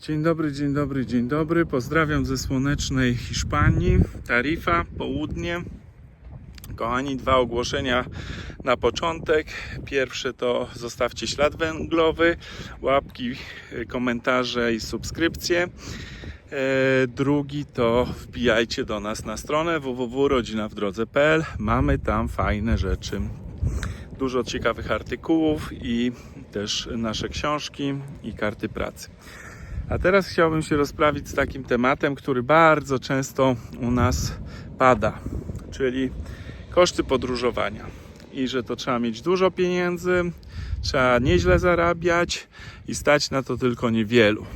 Dzień dobry, dzień dobry, dzień dobry. Pozdrawiam ze słonecznej Hiszpanii. Tarifa, południe. Kochani, dwa ogłoszenia na początek. Pierwsze to zostawcie ślad węglowy, łapki, y, komentarze i subskrypcje. E, Drugi to wbijajcie do nas na stronę www.rodzinawdrodze.pl. Mamy tam fajne rzeczy. Dużo ciekawych artykułów i też nasze książki i karty pracy. A teraz chciałbym się rozprawić z takim tematem, który bardzo często u nas pada, czyli koszty podróżowania. I że to trzeba mieć dużo pieniędzy, trzeba nieźle zarabiać i stać na to tylko niewielu.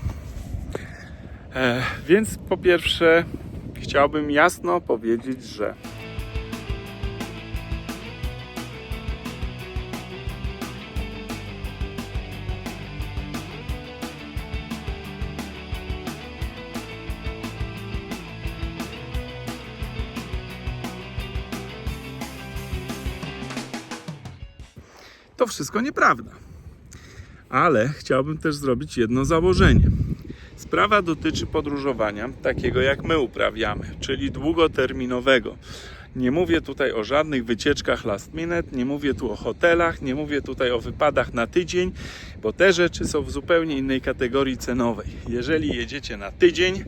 E, więc po pierwsze, chciałbym jasno powiedzieć, że to wszystko nieprawda. Ale chciałbym też zrobić jedno założenie. Sprawa dotyczy podróżowania takiego, jak my uprawiamy, czyli długoterminowego. Nie mówię tutaj o żadnych wycieczkach last minute, nie mówię tu o hotelach, nie mówię tutaj o wypadach na tydzień, bo te rzeczy są w zupełnie innej kategorii cenowej. Jeżeli jedziecie na tydzień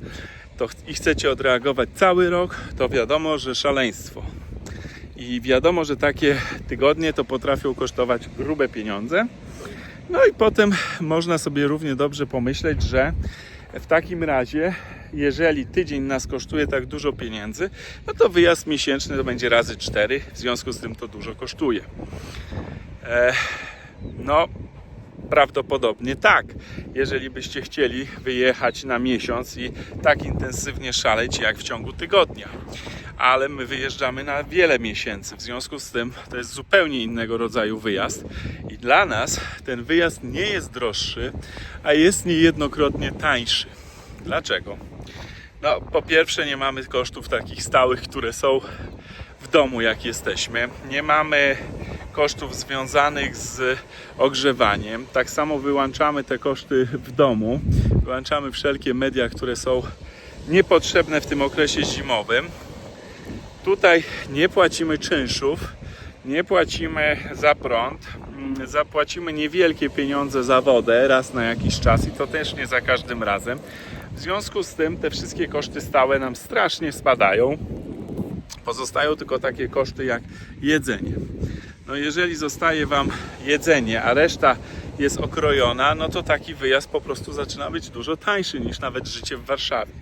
to ch- i chcecie odreagować cały rok, to wiadomo, że szaleństwo. I wiadomo, że takie tygodnie to potrafią kosztować grube pieniądze. No i potem można sobie równie dobrze pomyśleć, że w takim razie, jeżeli tydzień nas kosztuje tak dużo pieniędzy, no to wyjazd miesięczny to będzie razy 4, w związku z tym to dużo kosztuje. E, no, prawdopodobnie tak. Jeżeli byście chcieli wyjechać na miesiąc i tak intensywnie szaleć jak w ciągu tygodnia. Ale my wyjeżdżamy na wiele miesięcy, w związku z tym to jest zupełnie innego rodzaju wyjazd i dla nas ten wyjazd nie jest droższy, a jest niejednokrotnie tańszy. Dlaczego? No, po pierwsze, nie mamy kosztów takich stałych, które są w domu, jak jesteśmy. Nie mamy kosztów związanych z ogrzewaniem. Tak samo wyłączamy te koszty w domu. Wyłączamy wszelkie media, które są niepotrzebne w tym okresie zimowym. Tutaj nie płacimy czynszów, nie płacimy za prąd, mm, zapłacimy niewielkie pieniądze za wodę raz na jakiś czas i to też nie za każdym razem. W związku z tym te wszystkie koszty stałe nam strasznie spadają. Pozostają tylko takie koszty jak jedzenie. No jeżeli zostaje Wam jedzenie, a reszta jest okrojona, no to taki wyjazd po prostu zaczyna być dużo tańszy niż nawet życie w Warszawie.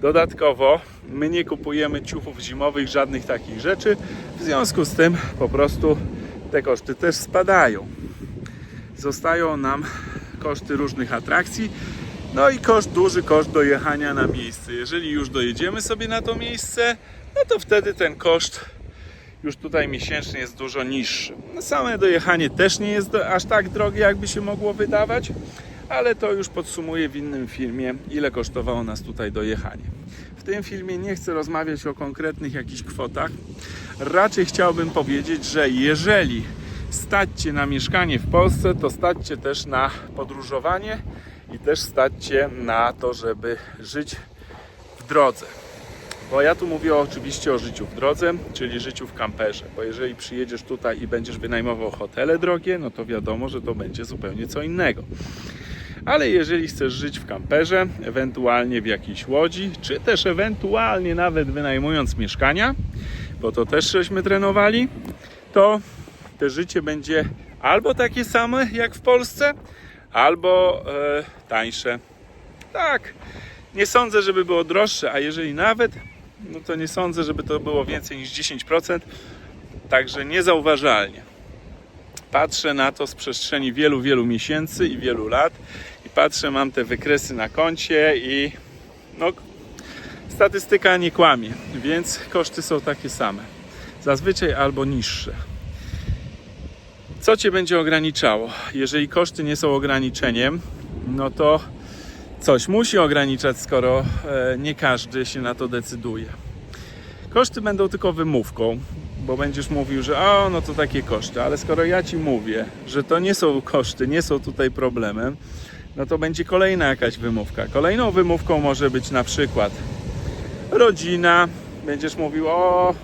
Dodatkowo my nie kupujemy ciuchów zimowych, żadnych takich rzeczy, w związku z tym po prostu te koszty też spadają. Zostają nam koszty różnych atrakcji, no i koszt, duży koszt dojechania na miejsce. Jeżeli już dojedziemy sobie na to miejsce, no to wtedy ten koszt już tutaj miesięcznie jest dużo niższy. No same dojechanie też nie jest aż tak drogie, jakby się mogło wydawać, ale to już podsumuję w innym filmie, ile kosztowało nas tutaj dojechanie. W tym filmie nie chcę rozmawiać o konkretnych jakichś kwotach. Raczej chciałbym powiedzieć, że jeżeli stać Cię na mieszkanie w Polsce, to stać Cię też na podróżowanie i też stać Cię na to, żeby żyć w drodze. Bo ja tu mówię oczywiście o życiu w drodze, czyli życiu w kamperze. Bo jeżeli przyjedziesz tutaj i będziesz wynajmował hotele drogie, no to wiadomo, że to będzie zupełnie co innego. Ale jeżeli chcesz żyć w kamperze, ewentualnie w jakiejś łodzi, czy też ewentualnie nawet wynajmując mieszkania, bo to też żeśmy trenowali, to to życie będzie albo takie same jak w Polsce, albo e, tańsze. Tak, nie sądzę, żeby było droższe, a jeżeli nawet, no to nie sądzę, żeby to było więcej niż 10%, także niezauważalnie. Patrzę na to z przestrzeni wielu, wielu miesięcy i wielu lat i patrzę, mam te wykresy na koncie i no, statystyka nie kłamie, więc koszty są takie same. Zazwyczaj albo niższe. Co Cię będzie ograniczało? Jeżeli koszty nie są ograniczeniem, no to coś musi ograniczać, skoro e, nie każdy się na to decyduje. Koszty będą tylko wymówką, bo będziesz mówił, że o, no to takie koszty, ale skoro ja ci mówię, że to nie są koszty, nie są tutaj problemem, no to będzie kolejna jakaś wymówka. Kolejną wymówką może być na przykład rodzina. Będziesz mówił, o,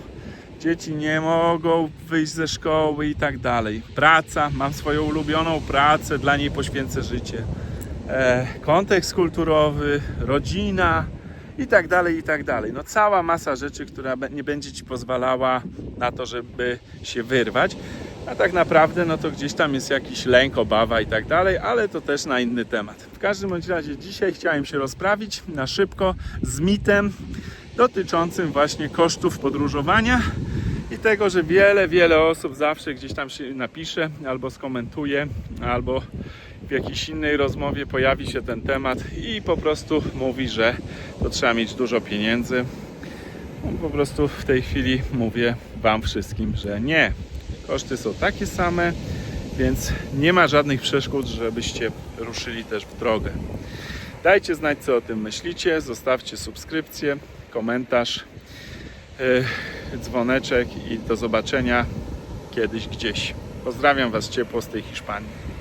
dzieci nie mogą wyjść ze szkoły i tak dalej. Praca, mam swoją ulubioną pracę, dla niej poświęcę życie. E, kontekst kulturowy, rodzina i tak dalej, i tak dalej. No cała masa rzeczy, która nie będzie Ci pozwalała na to, żeby się wyrwać. A tak naprawdę, no to gdzieś tam jest jakiś lęk, obawa i tak dalej, ale to też na inny temat. W każdym bądź razie dzisiaj chciałem się rozprawić na szybko z mitem dotyczącym właśnie kosztów podróżowania i tego, że wiele, wiele osób zawsze gdzieś tam się napisze albo skomentuje, albo w jakiejś innej rozmowie pojawi się ten temat i po prostu mówi, że to trzeba mieć dużo pieniędzy. No, po prostu w tej chwili mówię Wam wszystkim, że nie. Koszty są takie same, więc nie ma żadnych przeszkód, żebyście ruszyli też w drogę. Dajcie znać, co o tym myślicie, zostawcie subskrypcję, komentarz, yy, dzwoneczek i do zobaczenia kiedyś gdzieś. Pozdrawiam Was ciepło z tej Hiszpanii.